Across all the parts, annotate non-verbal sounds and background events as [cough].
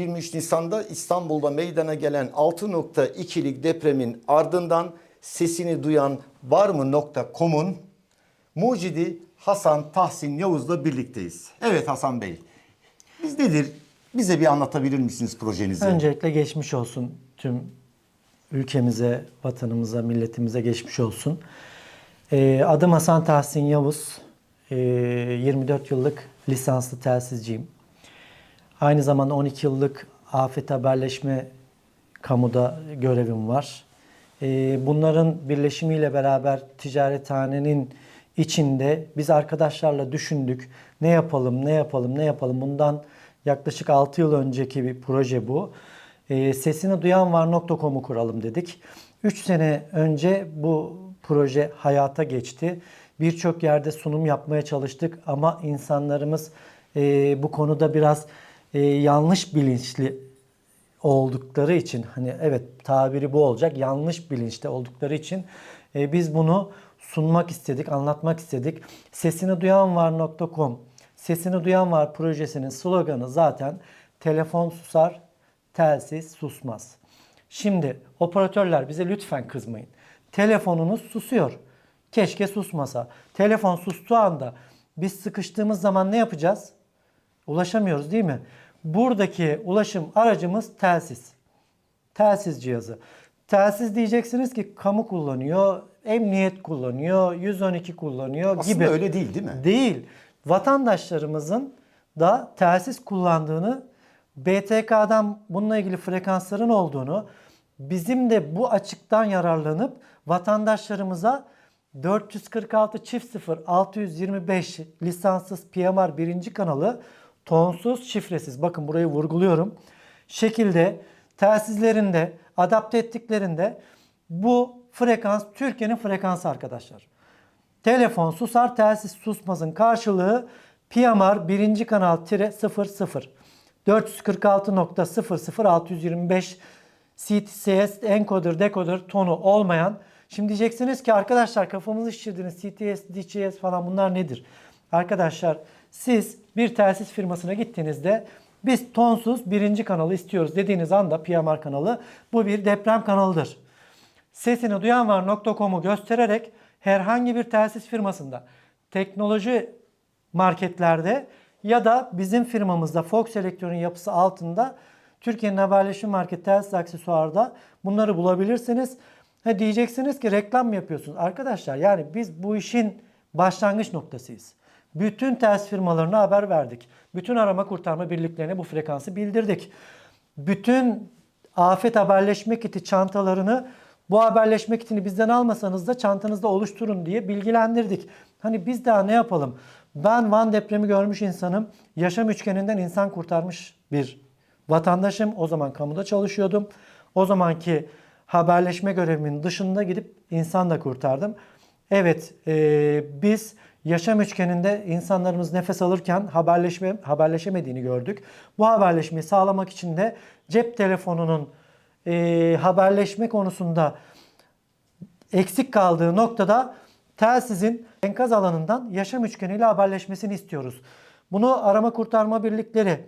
23 Nisan'da İstanbul'da meydana gelen 6.2'lik depremin ardından sesini duyan var mı mucidi Hasan Tahsin Yavuz'la birlikteyiz. Evet Hasan Bey. Biz nedir? Bize bir anlatabilir misiniz projenizi? Öncelikle geçmiş olsun tüm ülkemize, vatanımıza, milletimize geçmiş olsun. Ee, adım Hasan Tahsin Yavuz. Ee, 24 yıllık lisanslı telsizciyim. Aynı zamanda 12 yıllık afet haberleşme kamuda görevim var. Ee, bunların birleşimiyle beraber ticarethanenin içinde biz arkadaşlarla düşündük. Ne yapalım, ne yapalım, ne yapalım. Bundan yaklaşık 6 yıl önceki bir proje bu. Ee, sesini duyan var.com'u kuralım dedik. 3 sene önce bu proje hayata geçti. Birçok yerde sunum yapmaya çalıştık ama insanlarımız e, bu konuda biraz e, yanlış bilinçli oldukları için hani evet tabiri bu olacak yanlış bilinçte oldukları için e, biz bunu sunmak istedik, anlatmak istedik. Sesini duyan var.com Sesini duyan var projesinin sloganı zaten telefon susar, telsiz susmaz. Şimdi operatörler bize lütfen kızmayın. Telefonunuz susuyor. Keşke susmasa. Telefon sustuğu anda biz sıkıştığımız zaman ne yapacağız? Ulaşamıyoruz değil mi? Buradaki ulaşım aracımız telsiz. Telsiz cihazı. Telsiz diyeceksiniz ki kamu kullanıyor, emniyet kullanıyor, 112 kullanıyor Aslında gibi. öyle değil değil mi? Değil. Vatandaşlarımızın da telsiz kullandığını, BTK'dan bununla ilgili frekansların olduğunu, bizim de bu açıktan yararlanıp vatandaşlarımıza 446 çift 0 625 lisanssız PMR birinci kanalı tonsuz şifresiz bakın burayı vurguluyorum. Şekilde telsizlerinde adapte ettiklerinde bu frekans Türkiye'nin frekansı arkadaşlar. Telefon susar telsiz susmazın karşılığı PMR birinci kanal tire 00 446.00625 CTS encoder decoder tonu olmayan Şimdi diyeceksiniz ki arkadaşlar kafamızı şişirdiniz CTS, DCS falan bunlar nedir? Arkadaşlar siz bir telsiz firmasına gittiğinizde biz tonsuz birinci kanalı istiyoruz dediğiniz anda PMR kanalı bu bir deprem kanalıdır. Sesini duyan var.com'u göstererek herhangi bir telsiz firmasında teknoloji marketlerde ya da bizim firmamızda Fox Elektronik'in yapısı altında Türkiye'nin haberleşme market telsiz aksesuarda bunları bulabilirsiniz. Ha diyeceksiniz ki reklam mı yapıyorsunuz? Arkadaşlar yani biz bu işin başlangıç noktasıyız. Bütün telsiz firmalarına haber verdik. Bütün arama kurtarma birliklerine bu frekansı bildirdik. Bütün afet haberleşme kiti çantalarını bu haberleşme kitini bizden almasanız da çantanızda oluşturun diye bilgilendirdik. Hani biz daha ne yapalım? Ben Van depremi görmüş insanım. Yaşam üçgeninden insan kurtarmış bir vatandaşım. O zaman kamuda çalışıyordum. O zamanki haberleşme görevimin dışında gidip insan da kurtardım. Evet e, biz yaşam üçgeninde insanlarımız nefes alırken haberleşme haberleşemediğini gördük. Bu haberleşmeyi sağlamak için de cep telefonunun e, haberleşme konusunda eksik kaldığı noktada telsizin enkaz alanından yaşam üçgeniyle haberleşmesini istiyoruz. Bunu arama kurtarma birlikleri,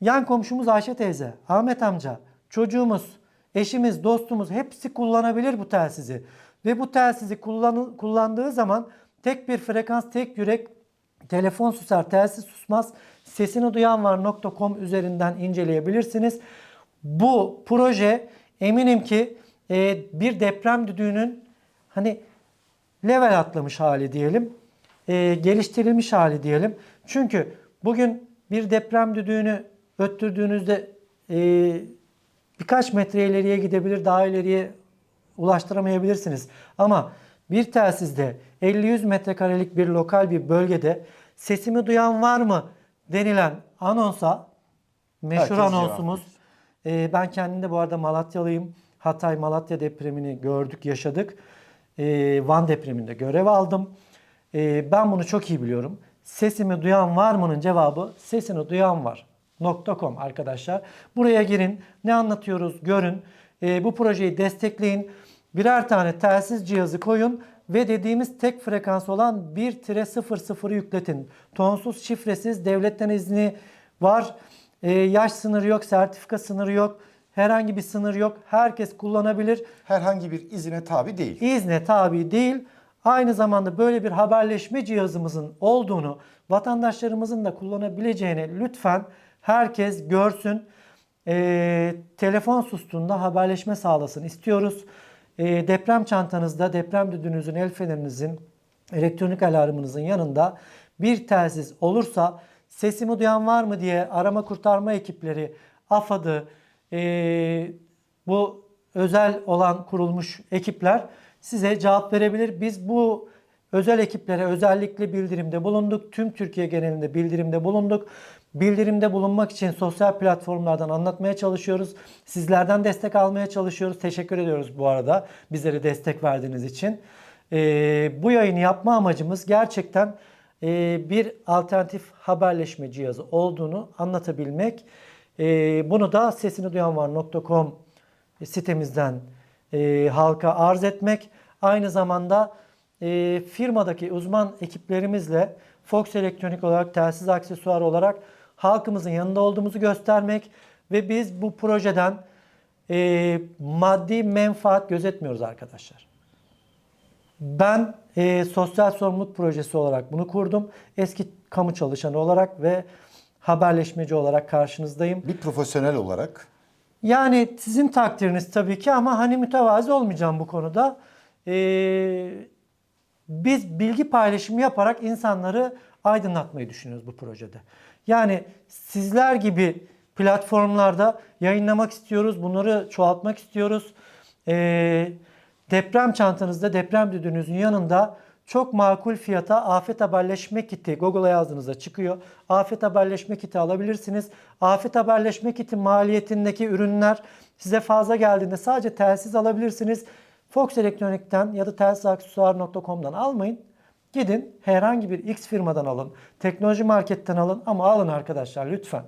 yan komşumuz Ayşe teyze, Ahmet amca, çocuğumuz, eşimiz, dostumuz hepsi kullanabilir bu telsizi. Ve bu telsizi kullan, kullandığı zaman tek bir frekans, tek yürek, telefon susar, telsiz susmaz. Sesini duyan var.com üzerinden inceleyebilirsiniz. Bu proje eminim ki e, bir deprem düdüğünün hani level atlamış hali diyelim. E, geliştirilmiş hali diyelim. Çünkü bugün bir deprem düdüğünü öttürdüğünüzde e, birkaç metre ileriye gidebilir, daha ileriye ulaştıramayabilirsiniz. Ama bir telsizde 50-100 metrekarelik bir lokal bir bölgede sesimi duyan var mı denilen anonsa meşhur Herkes anonsumuz ee, ben kendim de bu arada Malatyalıyım. Hatay Malatya depremini gördük, yaşadık. Ee, Van depreminde görev aldım. Ee, ben bunu çok iyi biliyorum. Sesimi duyan var mı'nın cevabı sesini duyan var. .com arkadaşlar. Buraya girin. Ne anlatıyoruz görün. Ee, bu projeyi destekleyin. Birer tane telsiz cihazı koyun ve dediğimiz tek frekans olan 1-00'ı yükletin. Tonsuz şifresiz devletten izni var. e, yaş sınırı yok, sertifika sınırı yok, herhangi bir sınır yok. Herkes kullanabilir. Herhangi bir izine tabi değil. İzne tabi değil. Aynı zamanda böyle bir haberleşme cihazımızın olduğunu, vatandaşlarımızın da kullanabileceğini lütfen herkes görsün. Ee, telefon sustuğunda haberleşme sağlasın istiyoruz. Ee, deprem çantanızda, deprem düdüğünüzün, el fenerinizin, elektronik alarmınızın yanında bir telsiz olursa sesimi duyan var mı diye arama kurtarma ekipleri, AFAD'ı, ee, bu özel olan kurulmuş ekipler size cevap verebilir. Biz bu özel ekiplere özellikle bildirimde bulunduk. Tüm Türkiye genelinde bildirimde bulunduk. Bildirimde bulunmak için sosyal platformlardan anlatmaya çalışıyoruz. Sizlerden destek almaya çalışıyoruz. Teşekkür ediyoruz bu arada bizlere destek verdiğiniz için. Ee, bu yayını yapma amacımız gerçekten e, bir alternatif haberleşme cihazı olduğunu anlatabilmek. Ee, bunu da sesini duyanvar.com sitemizden e, halka arz etmek. Aynı zamanda e, firmadaki uzman ekiplerimizle Fox Elektronik olarak, telsiz aksesuar olarak halkımızın yanında olduğumuzu göstermek ve biz bu projeden e, maddi menfaat gözetmiyoruz arkadaşlar. Ben e, sosyal sorumluluk projesi olarak bunu kurdum. Eski kamu çalışanı olarak ve haberleşmeci olarak karşınızdayım. Bir profesyonel olarak Yani sizin takdiriniz tabii ki ama hani mütevazi olmayacağım bu konuda. Ee, biz bilgi paylaşımı yaparak insanları aydınlatmayı düşünüyoruz bu projede. Yani sizler gibi platformlarda yayınlamak istiyoruz, bunları çoğaltmak istiyoruz. Ee, deprem çantanızda, deprem düdüğünüzün yanında çok makul fiyata afet haberleşme kiti Google'a yazdığınızda çıkıyor. Afet haberleşme kiti alabilirsiniz. Afet haberleşme kiti maliyetindeki ürünler size fazla geldiğinde sadece telsiz alabilirsiniz. Fox Elektronik'ten ya da telsizaksesuar.com'dan almayın. Gidin herhangi bir X firmadan alın. Teknoloji marketten alın ama alın arkadaşlar lütfen.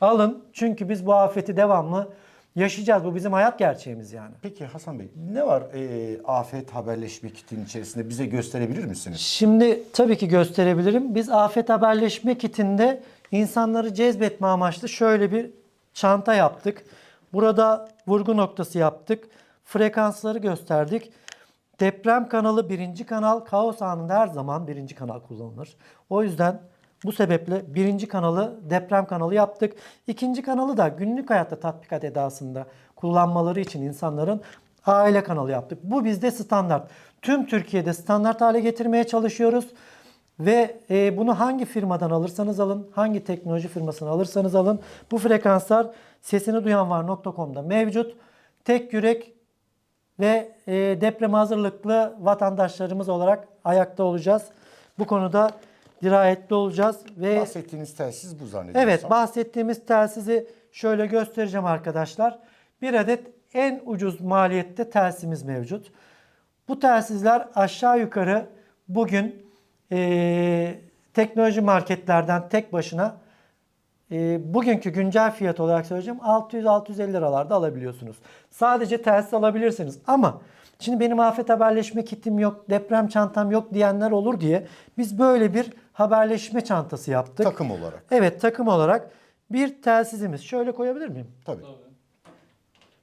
Alın çünkü biz bu afeti devamlı yaşayacağız. Bu bizim hayat gerçeğimiz yani. Peki Hasan Bey ne var e, afet haberleşme kitinin içerisinde bize gösterebilir misiniz? Şimdi tabii ki gösterebilirim. Biz afet haberleşme kitinde insanları cezbetme amaçlı şöyle bir çanta yaptık. Burada vurgu noktası yaptık. Frekansları gösterdik. Deprem kanalı birinci kanal, kaos anında her zaman birinci kanal kullanılır. O yüzden bu sebeple birinci kanalı deprem kanalı yaptık. İkinci kanalı da günlük hayatta tatbikat edasında kullanmaları için insanların aile kanalı yaptık. Bu bizde standart. Tüm Türkiye'de standart hale getirmeye çalışıyoruz. Ve e, bunu hangi firmadan alırsanız alın, hangi teknoloji firmasını alırsanız alın. Bu frekanslar sesini duyanvar.com'da mevcut. Tek yürek ve e, deprem hazırlıklı vatandaşlarımız olarak ayakta olacağız. Bu konuda dirayetli olacağız ve Bahsettiğiniz telsiz bu zannediyorsam. Evet bahsettiğimiz telsizi şöyle göstereceğim arkadaşlar. Bir adet en ucuz maliyette telsizimiz mevcut. Bu telsizler aşağı yukarı bugün eee, teknoloji marketlerden tek başına eee, bugünkü güncel fiyat olarak söyleyeceğim 600-650 liralarda alabiliyorsunuz. Sadece telsiz alabilirsiniz ama şimdi benim afet haberleşme kitim yok, deprem çantam yok diyenler olur diye biz böyle bir haberleşme çantası yaptık. Takım olarak. Evet takım olarak bir telsizimiz. Şöyle koyabilir miyim? Tabii.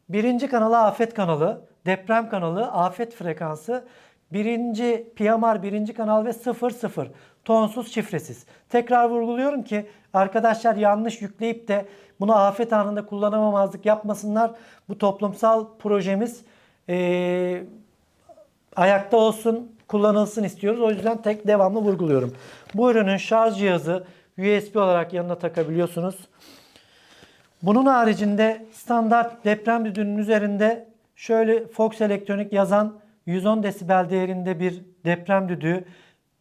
Birinci kanalı afet kanalı, deprem kanalı, afet frekansı, birinci PMR birinci kanal ve 00 tonsuz şifresiz. Tekrar vurguluyorum ki arkadaşlar yanlış yükleyip de bunu afet anında kullanamamazlık yapmasınlar. Bu toplumsal projemiz eee, ayakta olsun, kullanılsın istiyoruz. O yüzden tek devamlı vurguluyorum. Bu ürünün şarj cihazı USB olarak yanına takabiliyorsunuz. Bunun haricinde standart deprem düdüğünün üzerinde şöyle Fox Elektronik yazan 110 desibel değerinde bir deprem düdüğü.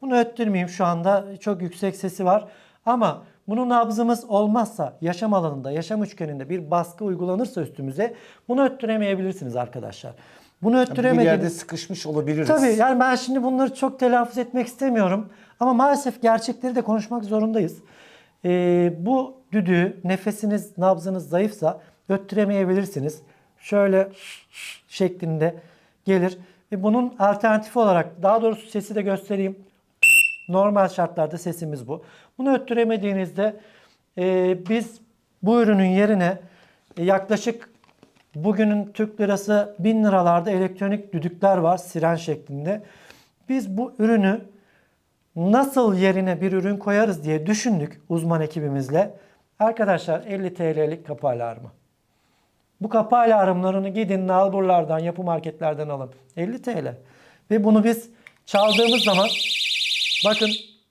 Bunu öttürmeyeyim şu anda çok yüksek sesi var. Ama bunun nabzımız olmazsa yaşam alanında, yaşam üçgeninde bir baskı uygulanırsa üstümüze bunu öttüremeyebilirsiniz arkadaşlar. Bunu Bir öttüremediğiniz... yerde sıkışmış olabiliriz. Tabii yani ben şimdi bunları çok telaffuz etmek istemiyorum. Ama maalesef gerçekleri de konuşmak zorundayız. Ee, bu düdüğü nefesiniz, nabzınız zayıfsa öttüremeyebilirsiniz. Şöyle şeklinde gelir. Ve bunun alternatifi olarak daha doğrusu sesi de göstereyim. Normal şartlarda sesimiz bu. Bunu öttüremediğinizde e, biz bu ürünün yerine e, yaklaşık bugünün Türk lirası 1000 liralarda elektronik düdükler var siren şeklinde. Biz bu ürünü nasıl yerine bir ürün koyarız diye düşündük uzman ekibimizle. Arkadaşlar 50 TL'lik kapı alarmı. Bu kapı alarmlarını gidin nalburlardan, yapı marketlerden alın. 50 TL. Ve bunu biz çaldığımız zaman bakın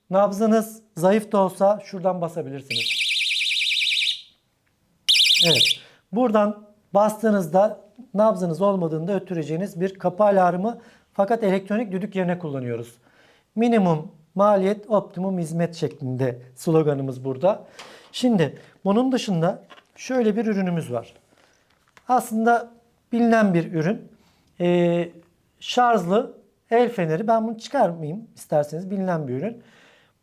nabzınız zayıf da olsa şuradan basabilirsiniz. Evet. Buradan bastığınızda nabzınız olmadığında öttüreceğiniz bir kapı alarmı fakat elektronik düdük yerine kullanıyoruz. Minimum maliyet, optimum hizmet şeklinde sloganımız burada. Şimdi bunun dışında şöyle bir ürünümüz var. Aslında bilinen bir ürün. Ee, şarjlı el feneri. Ben bunu çıkarmayayım isterseniz bilinen bir ürün.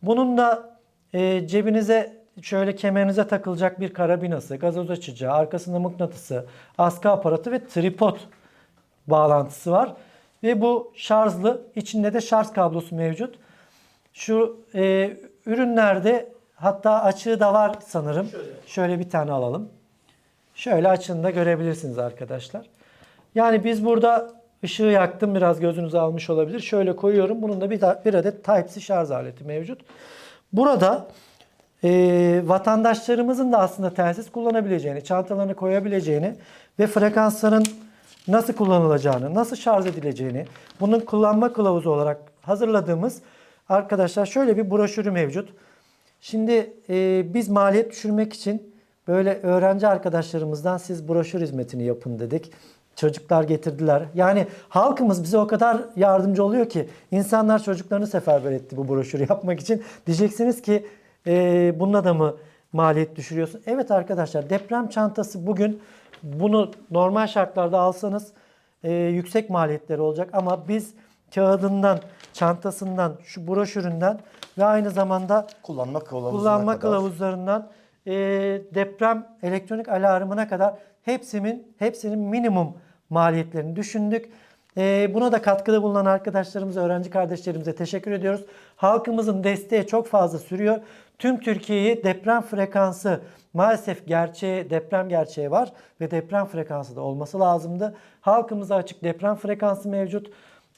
Bunun da e, cebinize şöyle kemerinize takılacak bir karabinası, gazoz açıcı, arkasında mıknatısı, askı aparatı ve tripod bağlantısı var. Ve bu şarjlı, içinde de şarj kablosu mevcut. Şu e, ürünlerde hatta açığı da var sanırım. Şöyle bir tane alalım. Şöyle açığını da görebilirsiniz arkadaşlar. Yani biz burada ışığı yaktım biraz gözünüzü almış olabilir. Şöyle koyuyorum. Bunun da bir, bir adet Type-C şarj aleti mevcut. Burada e, vatandaşlarımızın da aslında telsiz kullanabileceğini, çantalarını koyabileceğini ve frekansların nasıl kullanılacağını, nasıl şarj edileceğini, bunun kullanma kılavuzu olarak hazırladığımız arkadaşlar şöyle bir broşürü mevcut. Şimdi e, biz maliyet düşürmek için böyle öğrenci arkadaşlarımızdan siz broşür hizmetini yapın dedik. Çocuklar getirdiler. Yani halkımız bize o kadar yardımcı oluyor ki insanlar çocuklarını seferber etti bu broşürü [laughs] yapmak için. Diyeceksiniz ki e, bununla da mı maliyet düşürüyorsun? Evet arkadaşlar deprem çantası bugün bunu normal şartlarda alsanız e, yüksek maliyetleri olacak ama biz kağıdından, çantasından, şu broşüründen ve aynı zamanda Kullanma kılavuzuna kullanma kadar. kılavuzlarından e, deprem elektronik alarmına kadar hepsinin hepsinin minimum maliyetlerini düşündük. E, buna da katkıda bulunan arkadaşlarımıza, öğrenci kardeşlerimize teşekkür ediyoruz. Halkımızın desteği çok fazla sürüyor. Tüm Türkiye'yi deprem frekansı maalesef gerçeği, deprem gerçeği var ve deprem frekansı da olması lazımdı. Halkımıza açık deprem frekansı mevcut.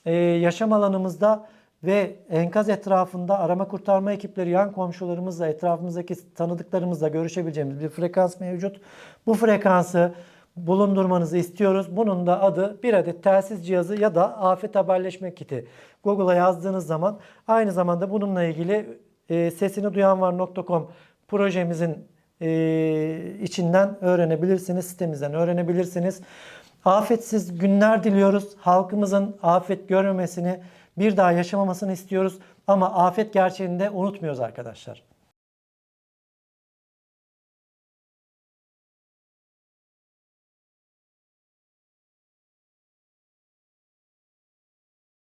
E, yaşam alanımızda ve enkaz etrafında arama kurtarma ekipleri, yan komşularımızla, etrafımızdaki tanıdıklarımızla görüşebileceğimiz bir frekans mevcut. Bu frekansı bulundurmanızı istiyoruz. Bunun da adı bir adet telsiz cihazı ya da afet haberleşme kiti. Google'a yazdığınız zaman aynı zamanda bununla ilgili e, sesini duyanvar.com projemizin e, içinden öğrenebilirsiniz, sitemizden öğrenebilirsiniz. Afetsiz günler diliyoruz. Halkımızın afet görmemesini, bir daha yaşamamasını istiyoruz. Ama afet gerçeğini de unutmuyoruz arkadaşlar.